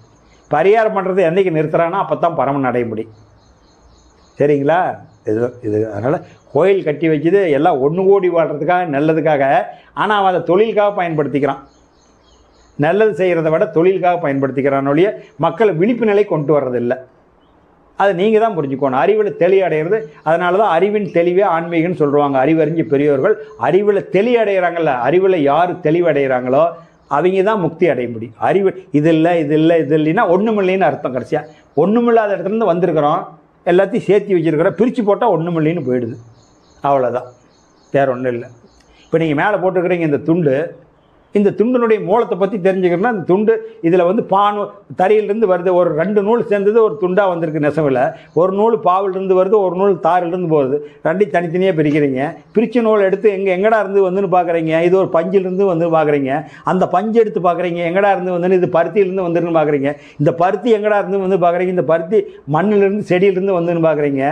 பரிகாரம் பண்ணுறது என்னைக்கு நிறுத்துறானோ அப்போ தான் பரமன் அடைய முடியும். சரிங்களா? இது இது அதனால் கோயில் கட்டி வச்சது எல்லாம் ஒன்று கோடி வாழ்கிறதுக்காக நல்லதுக்காக. ஆனால் அவன் அதை தொழிலுக்காக பயன்படுத்திக்கிறான். நல்லது செய்கிறத விட தொழிலுக்காக பயன்படுத்திக்கிறான் ஒழிய மக்களை விழிப்பு நிலை கொண்டு வர்றதில்லை. அதை நீங்கள் தான் புரிஞ்சுக்கணும். அறிவில் தெளிவடைகிறது அதனால தான் அறிவின் தெளிவே ஆன்மீகம்னு சொல்லுவாங்க. அறிவறிஞ்சு பெரியவர்கள் அறிவில் தெளிவடைகிறாங்கல்ல அறிவில் யார் தெளிவடைகிறாங்களோ அவங்க தான் முக்தி அடைய முடியும். அறிவு இது இல்லை இது இல்லை இது இல்லைன்னா ஒன்றுமில்லைன்னு அர்த்தம் கடைசியாக ஒன்றுமில்லாத இடத்துலேருந்து வந்திருக்கிறோம். எல்லாத்தையும் சேர்த்து வச்சுருக்கிற பிரித்து போட்டால் ஒன்றும் இல்லைன்னு போயிடுது. அவ்வளோதான் வேறு ஒன்றும் இல்லை. இப்போ நீங்கள் மேலே போட்டுருக்குறீங்க இந்த துண்டு இந்த துண்டினுடைய மூலத்தை பற்றி தெரிஞ்சுக்கணும்னா இந்த துண்டு இதில் வந்து பானு தரையிலிருந்து வருது ஒரு ரெண்டு நூல் சேர்ந்தது ஒரு துண்டாக வந்திருக்கு நெசவில். ஒரு நூல் பாவிலிருந்து வருது ஒரு நூல் தாரிலிருந்து போகுது. ரெண்டையும் தனித்தனியாக பிரிக்கிறீங்க. பிரிச்ச நூல் எடுத்து எங்கே எங்கடா இருந்து வந்துன்னு பார்க்குறீங்க இது ஒரு பஞ்சிலிருந்து வந்து பார்க்குறீங்க அந்த பஞ்சு எடுத்து பார்க்குறீங்க எங்கடா இருந்து வந்துன்னு இது பருத்தியிலிருந்து வந்துருன்னு பார்க்குறீங்க இந்த பருத்தி எங்கடா இருந்து வந்து பார்க்குறீங்க இந்த பருத்தி மண்ணிலிருந்து செடியிலிருந்து வந்துன்னு பார்க்குறீங்க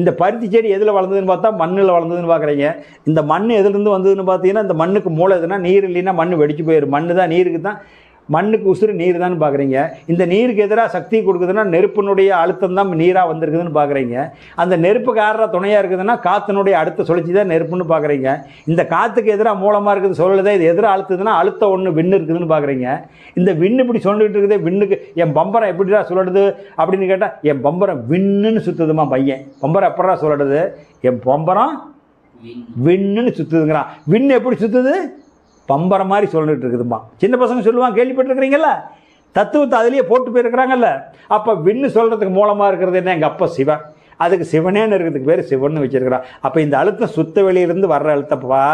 இந்த பருத்தி செடி எதில் வளர்ந்ததுன்னு பார்த்தா மண்ணில் வளர்ந்ததுன்னு பார்க்குறீங்க இந்த மண் எதுலேருந்து வந்ததுன்னு பார்த்தீங்கன்னா இந்த மண்ணுக்கு மூளை எதுனா நீர் இல்லைன்னா மண் வெடிச்சு போயிடும் மண்ணு தான் நீருக்கு தான். மண்ணுக்கு உசுறு நீர் தான் பார்க்குறீங்க இந்த நீருக்கு எதிராக சக்தி கொடுக்குதுன்னா நெருப்பினுடைய அழுத்தம் தான் நீராக வந்திருக்குதுன்னு பார்க்குறீங்க அந்த நெருப்புக்கு ஆடுற துணையாக இருக்குதுன்னா காற்றினுடைய அடுத்த சுழற்சி தான் நெருப்புன்னு பார்க்குறீங்க இந்த காற்றுக்கு எதிராக மூலமாக இருக்குது சொல்லுதே இது எதிராக அழுத்துதுன்னா அழுத்த ஒன்று விண்ணு இருக்குதுன்னு பார்க்குறீங்க இந்த விண்ணு இப்படி சொல்லிட்டு இருக்குதே விண்ணுக்கு என் பம்பரம் எப்படிடா சொல்லுது அப்படின்னு கேட்டால் என் பம்பரம் விண்ணுன்னு சுற்றுதுமா பையன். பம்பரம் எப்படா சொல்லுது என் பம்பரம் விண். விண்ணுன்னு சுற்றுதுங்கிறான் விண்ணு எப்படி சுற்றுது பம்பரம் மாதிரி சொல்லிட்டு இருக்குதுமா சின்ன பசங்க சொல்லுவான் கேள்விப்பட்டிருக்கிறீங்கல்ல? தத்துவத்தை அதுலேயே போட்டு போயிருக்கிறாங்கல்ல? அப்போ விண்ணு சொல்கிறதுக்கு மூலமாக இருக்கிறது என்ன? எங்கள் அப்பா சிவன். அதுக்கு சிவனேன்னு இருக்கிறதுக்கு பேர் சிவன்னு வச்சுருக்கிறான் அப்போ இந்த அழுத்தம் சுத்த வெளியிலேருந்து வர்ற அழுத்தப்பா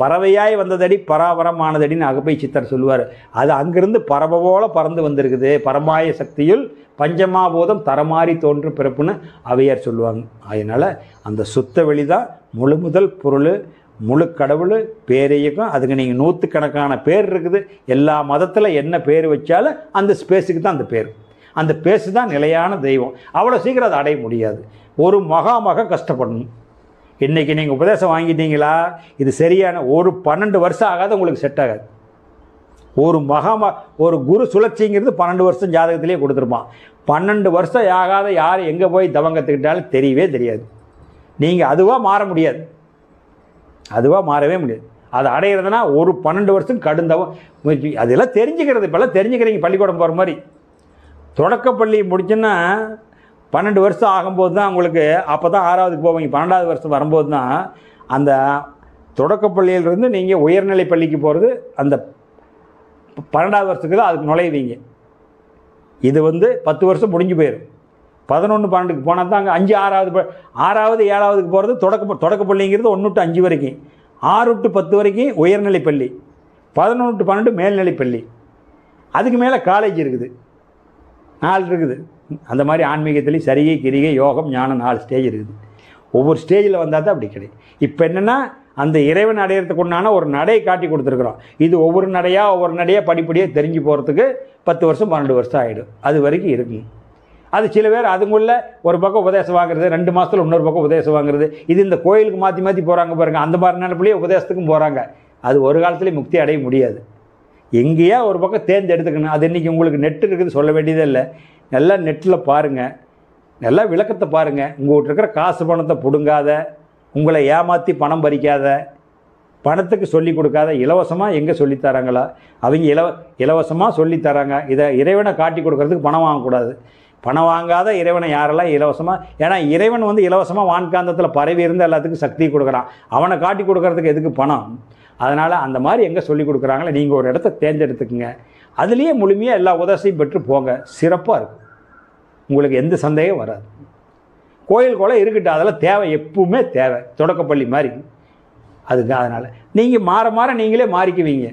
பறவையாய் வந்ததடி பராபரமானதடின்னு அகப்பை சித்தர் சொல்லுவார். அது அங்கிருந்து பறவை போல பறந்து வந்திருக்குது. பரமாய சக்தியுள் பஞ்சமாபூதம் தரமாறி தோன்று பிறப்புன்னு அவையார் சொல்லுவாங்க. அதனால் அந்த சுத்த வெளி தான் முழு முதல் பொருள் முழு கடவுள் பேரையக்கம் அதுக்கு நீங்கள் நூற்றுக்கணக்கான பேர் இருக்குது. எல்லா மதத்தில் என்ன பேர் வச்சாலும் அந்த ஸ்பேஸுக்கு தான் அந்த பேர். அந்த பேஸு தான் நிலையான தெய்வம். அவ்வளோ சீக்கிரம் அதை அடைய முடியாது. ஒரு மகா மக கஷ்டப்படணும். இன்றைக்கி நீங்கள் உபதேசம் வாங்கிட்டீங்களா? இது சரியான ஒரு பன்னெண்டு வருஷம் ஆகாது உங்களுக்கு செட் ஆகாது. ஒரு மகாம ஒரு குரு சுழற்சிங்கிறது பன்னெண்டு வருஷம் ஜாதகத்திலே கொடுத்துருப்பான். பன்னெண்டு வருஷம் ஆகாத யார் எங்கே போய் தவம் கற்றுக்கிட்டாலும் தெரியவே தெரியாது. நீங்கள் அதுவாக மாற முடியாது. அதுவாக மாறவே முடியாது. அதை அடையிறதுனா ஒரு பன்னெண்டு வருஷம் கடுந்தவம் முயற்சி அதெல்லாம் தெரிஞ்சுக்கிறது இப்போல்லாம் தெரிஞ்சுக்கிறீங்க பள்ளிக்கூடம் போகிற மாதிரி. தொடக்கப்பள்ளி முடிச்சுன்னா பன்னெண்டு வருஷம் ஆகும்போது தான் உங்களுக்கு அப்போ தான் ஆறாவதுக்கு போவீங்க. பன்னெண்டாவது வருஷம் வரும்போது தான் அந்த தொடக்கப்பள்ளியிலிருந்து நீங்கள் உயர்நிலை பள்ளிக்கு போகிறது அந்த பன்னெண்டாவது வருஷத்துக்கு தான் அதுக்கு நுழைவீங்க. இது வந்து பத்து வருஷம் முடிஞ்சு போயிடும் பதினொன்று பன்னெண்டுக்கு போனால் தான் அங்கே அஞ்சு ஆறாவது ப- ஆறாவது ஏழாவதுக்கு போகிறது தொடக்க தொடக்கப்பள்ளிங்கிறது ஒன்று டு அஞ்சு வரைக்கும். ஆறு டு பத்து வரைக்கும் உயர்நிலை பள்ளி. பதினொன்று டு பன்னெண்டு மேல்நிலை பள்ளி. அதுக்கு மேலே காலேஜ் இருக்குது. நாலு இருக்குது. அந்த மாதிரி ஆன்மீகத்துலேயும் சரிகை கிரிகை யோகம் ஞானம் நாலு ஸ்டேஜ் இருக்குது. ஒவ்வொரு ஸ்டேஜில் வந்தால் தான் அப்படி கிடையாது இப்போ என்னென்னா அந்த இறைவன் அடையிறதுக்கு உண்டான ஒரு நடையை காட்டி கொடுத்துருக்குறோம். இது ஒவ்வொரு நடையாக ஒவ்வொரு நடையாக படிப்படியாக தெரிஞ்சு போகிறதுக்கு பத்து வருஷம் பன்னெண்டு வருஷம் ஆகிடும் அது வரைக்கும் இருக்குங்க அது சில பேர் அதுங்குள்ள ஒரு பக்கம் உபதேசம் வாங்குறது ரெண்டு மாதத்தில் இன்னொரு பக்கம் உபதேசம் வாங்குறது. இது இந்த கோயிலுக்கு மாற்றி மாற்றி போகிறாங்க பாருங்கள் அந்த மாதிரி நினைப்புலேயே உபதேசத்துக்கும் போகிறாங்க அது ஒரு காலத்துலேயும் முக்தி அடைய முடியாது. எங்கேயா ஒரு பக்கம் தேர்ந்தெடுத்துக்கணும் அது இன்றைக்கி உங்களுக்கு நெட் இருக்குது சொல்ல வேண்டியதே இல்லை. நல்லா நெட்டில் பாருங்கள் நல்லா விளக்கத்தை பாருங்கள் உங்கள்கிட்ட இருக்கிற காசு பணத்தை பிடுங்காத உங்களை ஏமாற்றி பணம் பறிக்காத பணத்துக்கு சொல்லி கொடுக்காத இலவசமாக எங்கே சொல்லித்தராங்களா அவங்க இலவ இலவசமாக சொல்லித் தராங்க. இதை இறைவனை காட்டி கொடுக்கறதுக்கு பணம் வாங்கக்கூடாது பணம் வாங்காத இறைவனை யாரெல்லாம் இலவசமாக ஏன்னா இறைவன் வந்து இலவசமாக வான்காந்தத்தில் பரவி இருந்து எல்லாத்துக்கும் சக்தி கொடுக்குறான். அவனை காட்டி கொடுக்கறதுக்கு எதுக்கு பணம்? அதனால் அந்த மாதிரி எங்கே சொல்லி கொடுக்குறாங்களோ நீங்கள் ஒரு இடத்த தேர்ந்தெடுத்துக்குங்க. அதுலேயே முழுமையாக எல்லா உதவியும் பெற்று போங்க. சிறப்பாக இருக்கும். உங்களுக்கு எந்த சந்தேகம் வராது. கோயில் குளம் இருக்கட்டும் அதெல்லாம் தேவை எப்பவுமே தேவை. தொடக்கப்பள்ளி மாதிரி. அதுக்கு அதனால். நீங்கள் மாற மாற நீங்களே மாறிக்குவீங்க.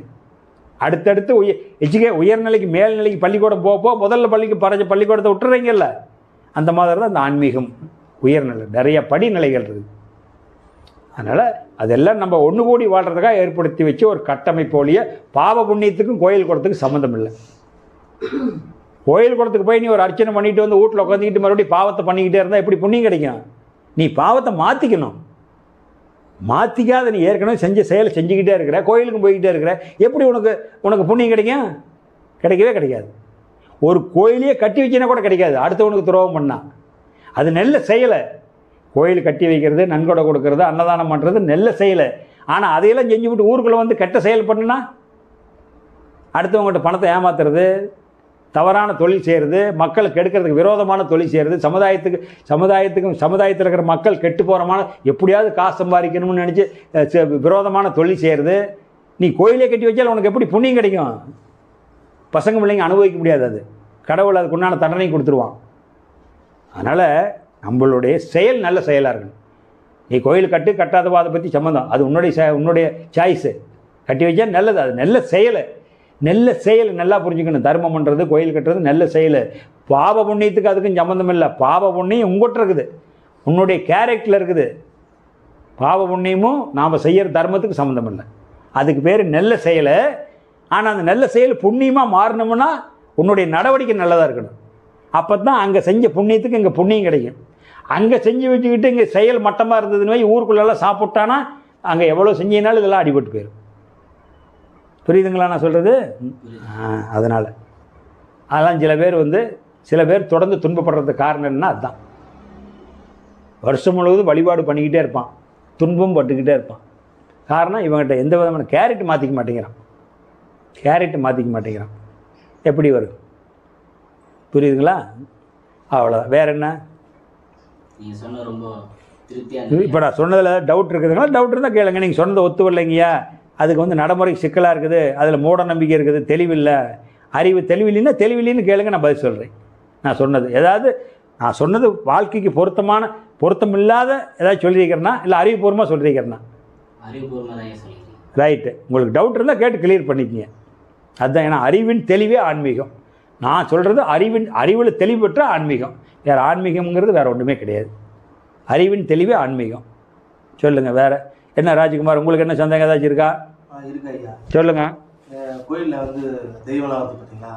அடுத்தடுத்து உய எஜுகே உயர்நிலைக்கு மேல்நிலைக்கு பள்ளிக்கூடம் போக போக முதல்ல பள்ளிக்கு பறஞ்ச பள்ளிக்கூடத்தை விட்டுறீங்கல்ல? அந்த மாதிரி தான் இந்த ஆன்மீகம் உயர்நிலை நிறைய படிநிலைகள் இருக்குது அதனால் அதெல்லாம் நம்ம ஒன்று கூடி வாழ்கிறதுக்காக ஏற்படுத்தி வச்சு ஒரு கட்டமைப்பு ஒழிய பாவ புண்ணியத்துக்கும் கோயில் குளத்துக்கும் சம்மந்தம் இல்லை. கோயில் குளத்துக்கு போய் நீ ஒரு அர்ச்சனை பண்ணிட்டு வந்து வீட்டில் உட்காந்துக்கிட்டு மறுபடியும் பாவத்தை பண்ணிக்கிட்டே இருந்தால் எப்படி புண்ணியம் கிடைக்கும்? நீ பாவத்தை மாற்றிக்கணும் மாற்றிக்காத நீ ஏற்கனவே செஞ்ச செயலை செஞ்சுக்கிட்டே இருக்கிற கோயிலுக்கும் போய்கிட்டே இருக்கிற எப்படி உனக்கு உனக்கு புண்ணியம் கிடைக்கும்? கிடைக்கவே கிடைக்காது. ஒரு கோயிலையே கட்டி வச்சினா கூட கிடைக்காது. அடுத்தவனுக்கு துரோகம் பண்ணால் அது நல்ல செயலை. கோயில் கட்டி வைக்கிறது நன்கொடை கொடுக்கறது அன்னதானம் பண்ணுறது நல்ல செயலை. ஆனால் அதையெல்லாம் செஞ்சு விட்டு ஊருக்குள்ளே வந்து கெட்ட செயல் பண்ணுனா? அடுத்தவங்ககிட்ட பணத்தை ஏமாத்துறது தவறான தொழில் செய்கிறது மக்களை கெடுக்கிறதுக்கு விரோதமான தொழில் செய்கிறது சமுதாயத்துக்கு சமுதாயத்துக்கும் சமுதாயத்தில் இருக்கிற மக்கள் கெட்டு போகிறமான எப்படியாவது காசு சம்பாதிக்கணும்னு நினச்சி விரோதமான தொழில் செய்கிறது நீ கோயிலே கட்டி வச்சால் உனக்கு எப்படி புண்ணியம் கிடைக்கும்? பசங்க பிள்ளைங்க அனுபவிக்க முடியாது அது. கடவுள் அதுக்கு உண்டான தண்டனை கொடுத்துருவான். அதனால் நம்மளுடைய செயல் நல்ல செயலாக இருக்கணும். நீ கோயில் கட்டு கட்டாதவா அதை பற்றி சம்மந்தம். அது உன்னுடைய ச உன்னுடைய சாய்ஸு கட்டி வச்சா நல்லது. அது நல்ல செயல். நல்ல செயல் நல்லா புரிஞ்சுக்கணும். தர்மம் பண்ணுறது கோயில் கட்டுறது நல்ல செயல். பாவ புண்ணியத்துக்கு அதுக்கும் சம்மந்தம் இல்லை. பாவ புண்ணியம் உங்கள்கிட்ட இருக்குது. உன்னுடைய கேரக்டரில் இருக்குது. பாவ புண்ணியமும் நாம் செய்கிற தர்மத்துக்கு சம்மந்தம் இல்லை. அதுக்கு பேர் நல்ல செயலை. ஆனால் அந்த நல்ல செயல் புண்ணியமாக மாறணும்னா உன்னுடைய நடவடிக்கை நல்லதாக இருக்கணும். அப்போ தான் அங்கே செஞ்ச புண்ணியத்துக்கு இங்கே புண்ணியம் கிடைக்கும். அங்கே செஞ்சு வச்சுக்கிட்டு இங்கே செயல் மட்டமாக இருந்ததுன்னு ஊருக்குள்ளெல்லாம் சாப்பிட்டானா அங்கே எவ்வளோ செஞ்சினாலும் இதெல்லாம் அடிபட்டு போயிடும் புரியுதுங்களா நான் சொல்கிறது அதனால். அதெல்லாம் சில பேர் வந்து சில பேர் தொடர்ந்து துன்பப்படுறதுக்கு காரணம் என்ன அதுதான் வருஷம் முழுவதும் வழிபாடு பண்ணிக்கிட்டே இருப்பான். துன்பம் பட்டுக்கிட்டே இருப்பான். காரணம் இவங்ககிட்ட எந்த விதமான கேரட் மாற்றிக்க மாட்டேங்கிறான். கேரட் மாற்றிக்க மாட்டேங்கிறான். எப்படி வரும்? புரியுதுங்களா? அவ்வளோதான் வேற என்ன? இப்போ நான் சொன்னதில் டவுட் இருக்குதுங்களா? டவுட் இருந்தால் கேளுங்க. நீங்கள் சொன்னது ஒத்து வரலைங்கய்யா. அதுக்கு வந்து நடைமுறை சிக்கலாக இருக்குது அதில் மூட நம்பிக்கை இருக்குது தெளிவில்லை. அறிவு தெளிவில்லைன்னா தெளிவில்லைன்னு கேளுங்க நான் பதில் சொல்கிறேன் நான் சொன்னது. ஏதாவது நான் சொன்னது வாழ்க்கைக்கு பொருத்தமான பொருத்தம் இல்லாத ஏதாவது சொல்லியிருக்கிறேன்னா இல்லை அறிவுபூர்வமாக சொல்லியிருக்கிறேன்னா. ரைட்டு உங்களுக்கு டவுட் இருந்தால் கேட்டு கிளியர் பண்ணிக்கங்க. அதுதான் ஏன்னா அறிவின் தெளிவே ஆன்மீகம். நான் சொல்கிறது அறிவின் அறிவில் தெளிவு பெற்ற ஆன்மீகம். வேறு ஆன்மீகம்ங்கிறது வேறு ஒன்றுமே கிடையாது. அறிவின் தெளிவே ஆன்மீகம். சொல்லுங்கள் வேறு. என்ன ராஜ்குமார் உங்களுக்கு என்ன சந்தேகம் ஏதாச்சும் இருக்கா? அஹ் கோயில்ல வந்து தெய்வம்லாம் வந்து பார்த்தீங்களா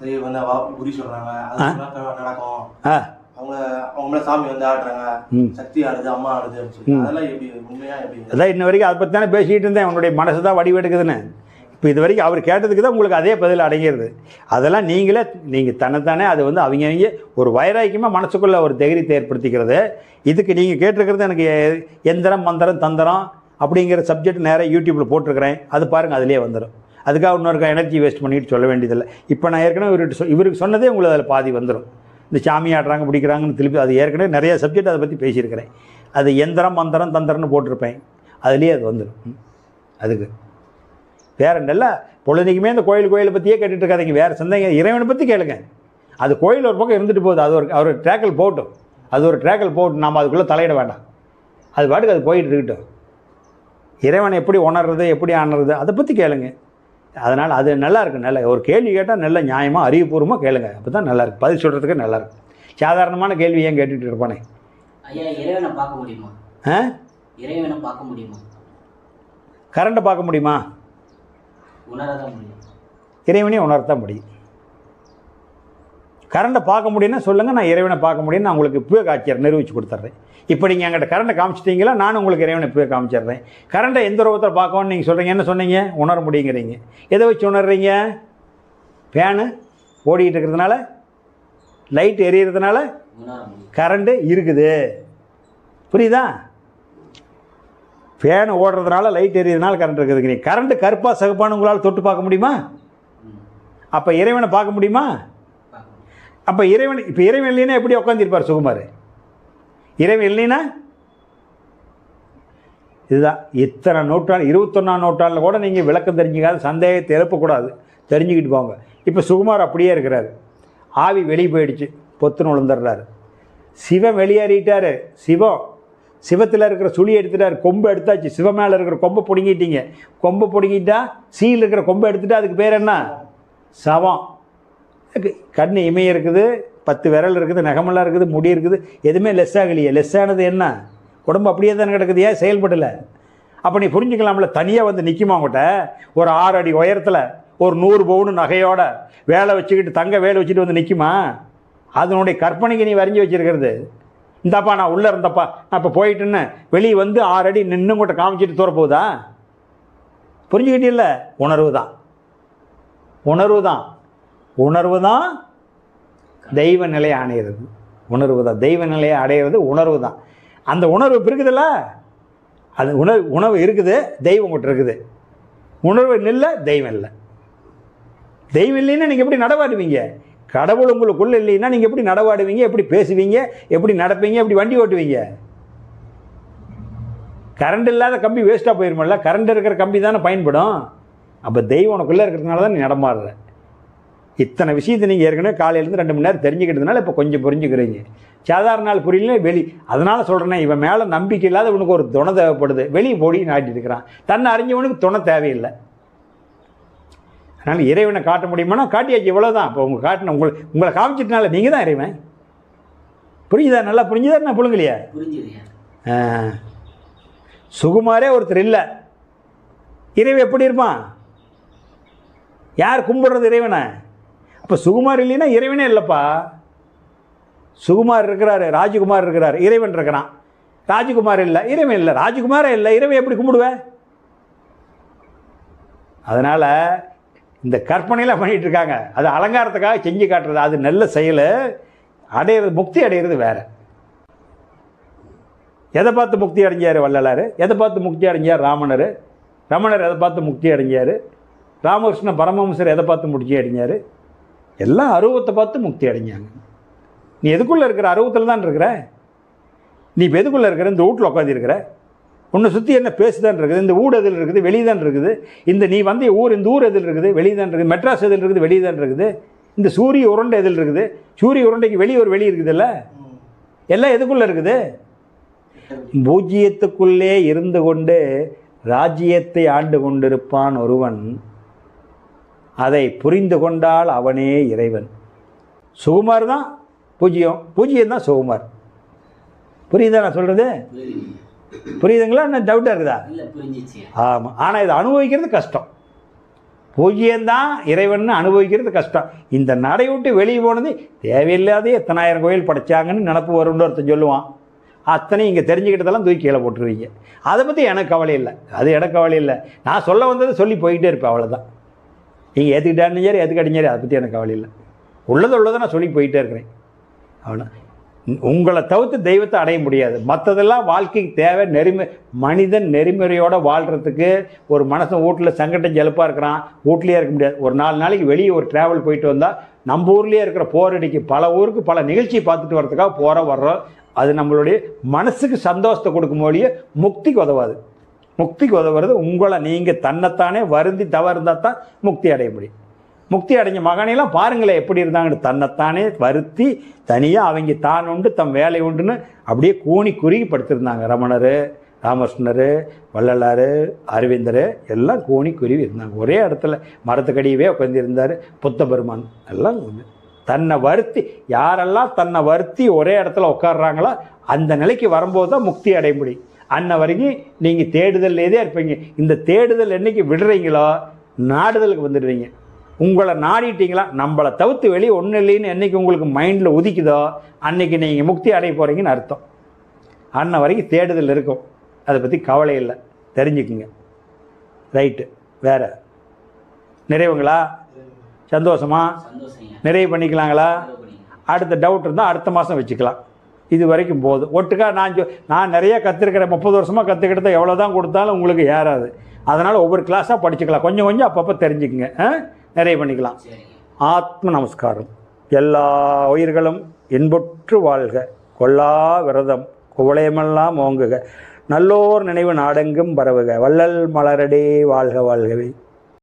தெய்வம் வந்து வா குறி சொல்றாங்க. அது சொன்னா நடக்கும். ஆ. அவங்க அவங்க மேல சாமி வந்து ஆடுறாங்க ம். சக்தி ஆடுது அம்மா ஆடுது அப்படின்னு சொல்லி. அதெல்லாம் எப்படி உண்மையா எப்படி அதான் இன்ன வரைக்கும் அதை பற்றி தானே பேசிக்கிட்டு இருந்தேன். உன்னுடைய மனசு தான் வடிவெடுக்குதுன்னு. இப்போ இது வரைக்கும் அவர் கேட்டதுக்கு தான் உங்களுக்கு அதே பதில் அடங்கிடுது அதெல்லாம் நீங்களே நீங்கள் தன்னைத்தானே அது வந்து அவங்க அவங்க ஒரு வைராக்கியமாக மனசுக்குள்ளே ஒரு தைரியத்தை ஏற்படுத்திக்கிறது. இதுக்கு நீங்கள் கேட்டிருக்கிறது எனக்கு எந்திரம் மந்திரம் தந்திரம் அப்படிங்கிற சப்ஜெக்ட் நேராக யூடியூப்பில் போட்டிருக்கிறேன். அது பாருங்கள் அதிலே வந்துடும் அதுக்காக இன்னொருக்கா எனர்ஜி வேஸ்ட் பண்ணிட்டு சொல்ல வேண்டியதில்லை. இப்போ நான் ஏற்கனவே இவர்கிட்ட சொ- இவருக்கு சொன்னதே உங்களுக்கு அதில் பாதி வந்துடும் இந்த சாமி ஆடுறாங்க பிடிக்கிறாங்கன்னு திருப்பி அது ஏற்கனவே நிறைய சப்ஜெக்ட் அதை பற்றி பேசியிருக்கிறேன். அது எந்திரம் மந்திரம் தந்திரம்னு போட்டிருப்பேன். அதுலேயே அது வந்துடும் அதுக்கு. வேற நல்ல பொழுதுக்குமே இந்த கோயில் கோயிலை பற்றியே கேட்டுட்டு இருக்காதீங்க. வேறு சந்தேகம் இறைவனை பற்றி கேளுங்க. அது கோயில் ஒரு பக்கம் இருந்துட்டு போகுது. அது ஒரு அவர் ட்ராக்கில் போகட்டும். அது ஒரு ட்ராக்கில் போகட்டும். நாம் அதுக்குள்ளே தலையிட வேண்டாம். அது பாட்டுக்கு அது போயிட்டு இருக்கட்டும். இறைவனை எப்படி உணர்றது எப்படி ஆணுறது அதை பற்றி கேளுங்க. அதனால் அது நல்லா இருக்கு நல்ல ஒரு கேள்வி கேட்டால் நல்ல நியாயமாக அறிவுபூர்வமாக கேளுங்க. அப்போ தான் நல்லா இருக்கு. பதில் சொல்கிறதுக்கு நல்லா இருக்கு. சாதாரணமான கேள்வி ஏன் கேட்டுட்டு இருப்பானே? ஐயா இறைவனை பார்க்க முடியுமா? ஆ? இறைவனை பார்க்க முடியுமா? கரண்ட்டை பார்க்க முடியுமா? உணரதான் முடியும். இறைவனையும் உணர்த்தான் முடியும். கரண்ட்டை பார்க்க முடியும்னா சொல்லுங்கள் நான் இறைவனை பார்க்க முடியும்னு நான் உங்களுக்கு இப்போவே காட்சியர் நிரூபித்து கொடுத்துட்றேன் இப்போ நீங்கள் என்கிட்ட கரண்ட்டை காமிச்சிட்டிங்களா நானும் உங்களுக்கு இறைவனை இப்போவே காமிச்சிடுறேன் கரண்ட்டை எந்த ரூபத்தில் பார்க்கணும்னு நீங்கள் சொல்கிறீங்க என்ன சொன்னீங்க? உணர முடியுங்கிறீங்க. எதை வச்சு உணர்றீங்க? ஃபேனு ஓடிக்கிட்டு இருக்கிறதுனால லைட் எரியறதுனால கரண்ட்டு இருக்குது. புரியுதா? ஃபேன் ஓடுறதுனால லைட் எரியதுனால கரண்ட் இருக்குதுங்கிறீங்க. கரண்ட்டு கருப்பாக சிகப்பான்னு உங்களால் தொட்டு பார்க்க முடியுமா? அப்போ இறைவனை பார்க்க முடியுமா? அப்போ இறைவன் இப்போ இறைவன் இல்லைன்னா எப்படி உட்காந்துருப்பார் சுகுமார்? இறைவன் இல்லைன்னா? இதுதான். இத்தனை நூற்றாண்டு இருபத்தொன்னாம் நூற்றாண்டில் கூட நீங்கள் விளக்கம் தெரிஞ்சுக்காத சந்தேகத்தை எழுப்பக்கூடாது. தெரிஞ்சுக்கிட்டு போங்க. இப்போ சுகுமார் அப்படியே இருக்கிறார். ஆவி வெளியே போயிடுச்சு. பொத்துன்னு விழுந்துடுறாரு சிவம் வெளியேறிட்டார். சிவம். சிவத்தில் இருக்கிற சுழி எடுத்துட்டார். கொம்பு எடுத்தாச்சு. சிவ மேலே இருக்கிற கொம்பை பிடுங்கிட்டீங்க. கொம்பை பிடுங்கிட்டா சீல் இருக்கிற கொம்பை எடுத்துட்டா அதுக்கு பேர் என்ன? சவம். கண் இமையம் இருக்குது பத்து விரல் இருக்குது நகமெல்லாம் இருக்குது முடி இருக்குது எதுவுமே லெஸ் ஆகலையே. லெஸ் ஆனது என்ன? உடம்பு அப்படியே தானே கிடக்குது ஏன் செயல்படலை? அப்போ நீ புரிஞ்சுக்கலாம்ல தனியாக வந்து நிற்குமா உங்கள்கிட்ட ஒரு ஆறு அடி உயரத்தில் ஒரு நூறு பவுனு நகையோட வேலை வச்சுக்கிட்டு தங்க வேலை வச்சுட்டு வந்து நிற்குமா அதனுடைய கற்பனைக்கு நீ வரைஞ்சி வச்சிருக்கிறது. இந்தாப்பா நான் உள்ளே இருந்தப்பா நான் இப்போ போயிட்டுன்னு வெளியே வந்து ஆறு அடி நின்று உங்கள்கிட்ட காமிச்சிட்டு தூரப்போகுதா? போகுதா புரிஞ்சுக்கிட்டில்ல? உணர்வு தான் உணர்வு தான் உணர்வு தான் தெய்வ நிலையை அடையிறது. உணர்வு தான் தெய்வ நிலையை அடையிறது உணர்வு தான் அந்த உணர்வு இப்போ இருக்குதுல்ல அது உணவு உணவு இருக்குது தெய்வம் கிட்ட இருக்குது. உணர்வு நில்ல தெய்வம் இல்லை. தெய்வம் இல்லைன்னா நீங்கள் எப்படி நடவாடுவீங்க? கடவுள் உங்களுக்குள்ள இல்லைன்னா நீங்கள் எப்படி நடவாடுவீங்க? எப்படி பேசுவீங்க? எப்படி நடப்பீங்க? எப்படி வண்டி ஓட்டுவீங்க? கரண்ட் இல்லாத கம்பி வேஸ்ட்டாக போயிருமில்ல? கரண்ட் இருக்கிற கம்பி தானே பயன்படும். அப்போ தெய்வம் உனக்குள்ளே இருக்கிறதுனால தான் நீ நடமாடுற. இத்தனை விஷயத்தை நீங்கள் ஏற்கனவே காலையிலேருந்து ரெண்டு மணி நேரம் தெரிஞ்சுக்கிட்டதுனால இப்போ கொஞ்சம் புரிஞ்சுக்கிறீங்க. சாதாரண நாள் புரியல வெளி. அதனால் சொல்கிறேனே இவன் மேலே நம்பிக்கை இல்லாத உனக்கு ஒரு துணை தேவைப்படுது. வெளியே போடி நாட்டி இருக்கிறான். தன்னை அறிஞ்சவனுக்கு துணை தேவையில்லை. அதனால் இறைவனை காட்ட முடியுமானா காட்டியாச்சு இவ்வளோதான் இப்போ உங்கள் காட்டின உங்களை உங்களை காமிச்சிட்டனால நீங்கள் தான் இறைவன். புரியுதா நல்லா புரிஞ்சுதா? நான் புழுங்கலையா. சுகுமாரே ஒருத்தர் இல்லை. இறைவன் எப்படி இருப்பான்? யார் கும்பிடுறது இறைவனை? அப்போ சுகுமார் இல்லைன்னா இறைவனே இல்லைப்பா. சுகுமார் இருக்கிறாரு ராஜகுமார் இருக்கிறார் இறைவன் இருக்கிறான். ராஜகுமார் இல்லை இறைவன் இல்லை. ராஜகுமாரே இல்லை இறைவன் எப்படி கும்பிடுவேன் அதனால் இந்த கற்பனையெல்லாம் பண்ணிகிட்டு இருக்காங்க. அது அலங்காரத்துக்காக செஞ்சு காட்டுறது அது நல்ல செயல். அடையிறது முக்தி அடையிறது வேறு. எதை பார்த்து முக்தி அடைஞ்சார் வள்ளலார்? எதை பார்த்து முக்தி அடைஞ்சார் ராமணர் ரமணர் எதை பார்த்து முக்தி அடைஞ்சார்? ராமகிருஷ்ண பரமஹம்சர் எதை பார்த்து முடிச்சு அடைஞ்சார்? எல்லாம் அருவத்தை பார்த்து முக்தி அடைஞ்சாங்க. நீ எதுக்குள்ளே இருக்கிற? அருவத்தில் தான் இருக்கிற. நீ இப்போ எதுக்குள்ளே இருக்கிற? இந்த வீட்டில் உட்காந்துருக்கிற உன்னை சுற்றி என்ன பேசுதான் இருக்குது? இந்த ஊர் எதில் இருக்குது? வெளியே தான் இருக்குது. இந்த நீ வந்த ஊர் இந்த ஊர் எதில் இருக்குது? வெளியே தான் இருக்குது. மெட்ராஸ் எதில் இருக்குது? வெளியே தான் இருக்குது. இந்த சூரிய உருண்டை எதில் இருக்குது? சூரிய உருண்டைக்கு வெளியே ஒரு வெளி இருக்குதுல்ல? எல்லாம் எதுக்குள்ளே இருக்குது? பூஜ்ஜியத்துக்குள்ளே இருந்து கொண்டு ராஜ்யத்தை ஆண்டு கொண்டிருப்பான் ஒருவன். அதை புரிந்து கொண்டால் அவனே இறைவன். சுகுமார் தான் பூஜ்யம் பூஜ்யம் தான் சுகுமார். புரியுதா நான் சொல்கிறது புரியுது. புரியுதுங்களா? என்ன டவுட்டாக இருக்குதா? ஆமாம் ஆனால் இதை அனுபவிக்கிறது கஷ்டம். பூஜ்யம்தான் இறைவன் அனுபவிக்கிறது கஷ்டம். இந்த நடை விட்டு வெளியே போனது தேவையில்லாத எத்தனாயிரம் கோயில் படைச்சாங்கன்னு நினப்பு வரும்னு ஒருத்தன் சொல்லுவான். அத்தனை இங்கே தெரிஞ்சுக்கிட்டதெல்லாம் தூக்கி கீழே போட்டுருவீங்க. அதை பற்றி எனக்கு கவலை இல்லை. அது எனக்கு கவலை இல்லை. நான் சொல்ல வந்ததை சொல்லி போயிட்டே இருப்பேன் அவ்வளோதான் நீங்கள் ஏற்றுக்கிட்டாலும் சரி ஏற்றுக்காட்டியும் சரி அதை பற்றி எனக்கு கவலை இல்லை. உள்ளது உள்ளதை நான் சொல்லி போயிட்டே இருக்கிறேன். அவ்வளோ உங்களை தவிர்த்து தெய்வத்தை அடைய முடியாது. மற்றதெல்லாம் வாழ்க்கைக்கு தேவை நெறிமை மனிதன் நெறிமுறையோடு வாழ்கிறதுக்கு ஒரு மனசன் வீட்டில் சங்கடம் ஜெலுப்பாக இருக்கிறான். வீட்லேயே இருக்க முடியாது. ஒரு நாலு நாளைக்கு வெளியே ஒரு ட்ராவல் போயிட்டு வந்தால் நம்ம ஊர்லேயே இருக்கிற போரடிக்கு பல ஊருக்கு பல நிகழ்ச்சி பார்த்துட்டு வரதுக்காக போகிற வர்றோம். அது நம்மளுடைய மனசுக்கு சந்தோஷத்தை கொடுக்கும் மொழியே முக்திக்கு உதவாது. முக்திக்கு உதவுறது உங்களை நீங்கள் தன்னைத்தானே வருந்தி தவறு இருந்தால் தான் முக்தி அடைய முடியும். முக்தி அடைஞ்ச மகனையெல்லாம் பாருங்களேன் எப்படி இருந்தாங்கன்னு. தன்னைத்தானே வருத்தி தனியாக அவங்க தான் உண்டு தம் வேலை உண்டுன்னு அப்படியே கூணி குறுகி படுத்திருந்தாங்க. ரமணர் ராமகிருஷ்ணர் வள்ளலார் அரவிந்தர் எல்லாம் கூணி குருவி இருந்தாங்க. ஒரே இடத்துல மரத்துக்கடியவே உட்காந்துருந்தார் புத்த பெருமான் எல்லாம் தன்னை வருத்தி யாரெல்லாம் தன்னை வருத்தி ஒரே இடத்துல உட்காடுறாங்களோ அந்த நிலைக்கு வரும்போது தான் முக்தி அடைய முடியும். அன்ன வரைக்கும் நீங்கள் தேடுதல்லேதே இருப்பீங்க. இந்த தேடுதல் என்னைக்கு விடுறீங்களோ நாடுதலுக்கு வந்துடுவீங்க. உங்களை நாடிட்டீங்களா? நம்மளை தவிர்த்து வெளியே ஒன்றும் இல்லைன்னு என்னைக்கு உங்களுக்கு மைண்டில் உதிக்குதோ அன்னைக்கு நீங்கள் முக்தி அடைய போகிறீங்கன்னு அர்த்தம். அன்ன வரைக்கும் தேடுதல் இருக்கும். அதை பற்றி கவலை இல்லை. தெரிஞ்சுக்குங்க. ரைட்டு. வேற. நிறைவுங்களா? சந்தோஷமா? நிறைவு பண்ணிக்கலாங்களா. அடுத்த டவுட் இருந்தால் அடுத்த மாதம் வச்சுக்கலாம். இது வரைக்கும் போதும் ஒட்டுக்கா நான் நான் நிறைய கற்றுருக்கிறேன் முப்பது வருஷமாக கற்றுக்கிட்டதை எவ்வளோ தான் கொடுத்தாலும் உங்களுக்கு ஏறாது. அதனால் ஒவ்வொரு கிளாஸாக படிச்சுக்கலாம். கொஞ்சம் கொஞ்சம் அப்பப்போ தெரிஞ்சுக்குங்க. ஆ? நிறைவு பண்ணிக்கலாம். ஆத்ம நமஸ்காரம். எல்லா உயிர்களும் இன்புற்று வாழ்க. கொல்லா விரதம். குவளையமெல்லாம் ஓங்குக. நல்லோர் நினைவு நாடெங்கும் பரவுக. வள்ளல் மலரடே வாழ்க வாழ்கவே.